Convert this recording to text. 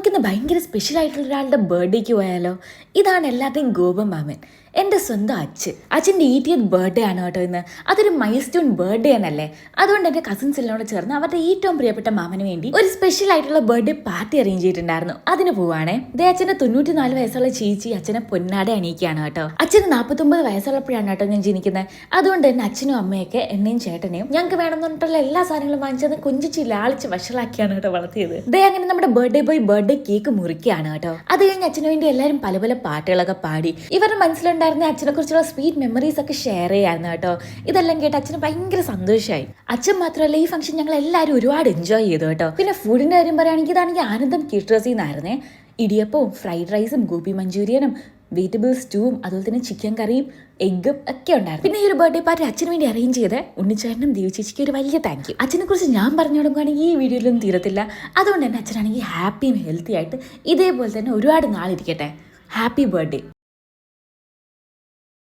നമുക്കിന്ന് ഭയങ്കര സ്പെഷ്യൽ ആയിട്ടുള്ള ഒരാളുടെ ബർത്ത്ഡേക്ക് പോയാലോ? ഇതാണ് എല്ലാവരുടെയും ഗോപം മാമൻ. എന്റെ സ്വന്തം അച്ഛൻ. അച്ഛന്റെ ഈറ്റിയത് ബർത്ത്ഡേ ആണ് കേട്ടോ ഇന്ന്. അതൊരു മൈൽ സ്റ്റോൺ ബർത്ത്ഡേ ആണല്ലേ അതുകൊണ്ട് എന്റെ കസിൻസ് എല്ലാം ചേർന്ന് അവരുടെ ഏറ്റവും പ്രിയപ്പെട്ട മാമന് വേണ്ടി ഒരു സ്പെഷ്യൽ ആയിട്ടുള്ള ബർത്ത്ഡേ പാർട്ടി അറേഞ്ച് ചെയ്തിട്ടുണ്ടായിരുന്നു. അതിന് പോവാണേ. ദേ അച്ഛന്റെ തൊണ്ണൂറ്റി നാല് വയസ്സുള്ള ചേച്ചി അച്ഛനെ പൊന്നാട അണിയിക്കുകയാണ് കേട്ടോ. അച്ഛന് നാൽപ്പത്തൊമ്പത് വയസ്സുള്ളപ്പോഴാണ് കേട്ടോ ഞാൻ ജനിക്കുന്നത് അതുകൊണ്ട് തന്നെ അച്ഛനും അമ്മയൊക്കെ എന്നെയും ചേട്ടനെയും ഞങ്ങൾക്ക് വേണമെന്ന് പറഞ്ഞിട്ടുള്ള എല്ലാ സാധനങ്ങളും വാങ്ങിച്ചത് കൊഞ്ചിച്ച് ലാളിച്ച് വഷളാക്കിയാണ് കേട്ടോ വളർത്തിയത്. ദേ അങ്ങനെ നമ്മുടെ ബർത്ത്ഡേ ബോയ് ബർത്ത്ഡേ കേക്ക് മുറിക്കുകയാണ് കേട്ടോ. അത് കഴിഞ്ഞ് അച്ഛനു വേണ്ടി എല്ലാവരും പല പല പാട്ടുകളൊക്കെ പാടി. ഇവരുടെ മനസ്സിലുണ്ടായിരുന്ന അച്ഛനെ കുറിച്ചുള്ള സ്വീറ്റ് മെമ്മറീസ് ഒക്കെ ഷെയർ ചെയ്യായിരുന്നു കേട്ടോ. ഇതെല്ലാം കേട്ട് അച്ഛന് ഭയങ്കര സന്തോഷമായി അച്ഛൻ മാത്രമല്ല ഈ ഫംഗ്ഷൻ ഞങ്ങൾ എല്ലാവരും ഒരുപാട് എൻജോയ് ചെയ്തു കേട്ടോ. പിന്നെ ഫുഡിന്റെ കാര്യം പറയുകയാണെങ്കിൽ ഇതാണെങ്കിൽ ആനന്ദം കിട്ടേഴ്സിൽ നിന്നായിരുന്നേ ഇടിയപ്പവും ഫ്രൈഡ് റൈസും ഗോപി മഞ്ചൂരിയനും വെജിറ്റബിൾ സ്റ്റൂവും അതുപോലെ തന്നെ ചിക്കൻ കറിയും എഗ്ഗും ഒക്കെ ഉണ്ടായിരുന്നു. പിന്നെ ഈ ഒരു ബർത്ത്ഡേ പാർട്ടി അച്ഛന് വേണ്ടി അറേഞ്ച് ചെയ്ത് ഉണ്ണിച്ചേട്ടനും ദേവിച്ചേച്ചിക്ക് ഒരു വലിയ താങ്ക് യു അച്ഛനെ കുറിച്ച് ഞാൻ പറഞ്ഞു കൊടുക്കുകയാണെങ്കിൽ ഈ വീഡിയോയിലും തീരത്തില്ല. അതുകൊണ്ട് തന്നെ അച്ഛനാണെങ്കിൽ ഹാപ്പിയും ഹെൽത്തി ആയിട്ട് ഇതേപോലെ തന്നെ ഒരുപാട് നാളിരിക്കട്ടെ ഹാപ്പി ബർത്ത്ഡേ